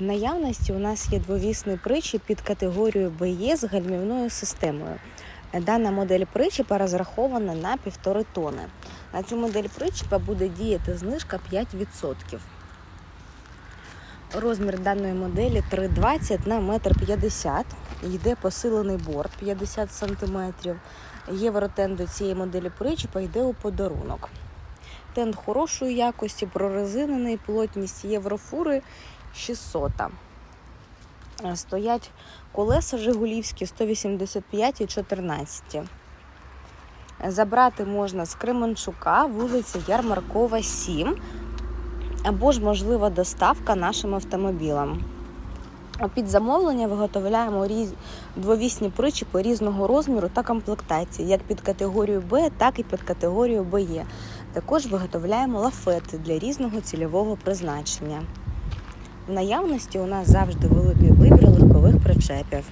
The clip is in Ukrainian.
Наявності у нас є двовісний причіп під категорією БЕ з гальмівною системою. Дана модель причіпа розрахована на півтори тони. На цю модель причіпа буде діяти знижка 5%. Розмір даної моделі 3,20 на 1,50 м. Йде посилений борт 50 см. Євротен до цієї моделі причіпа йде у подарунок. Тент хорошої якості, прорезинений, плотність єврофури 600. Е, Стоять колеса Жигулівські 185 і 14. Забрати можна з Кременчука, вулиця Ярмаркова, 7, або ж можлива доставка нашим автомобілем. А Під замовлення виготовляємо різ... двовісні причіпи різного розміру та комплектації, як під категорію Б, так і під категорію БЕ. Також виготовляємо лафети для різного цільового призначення. Наявності у нас завжди великий вибір легкових причепів.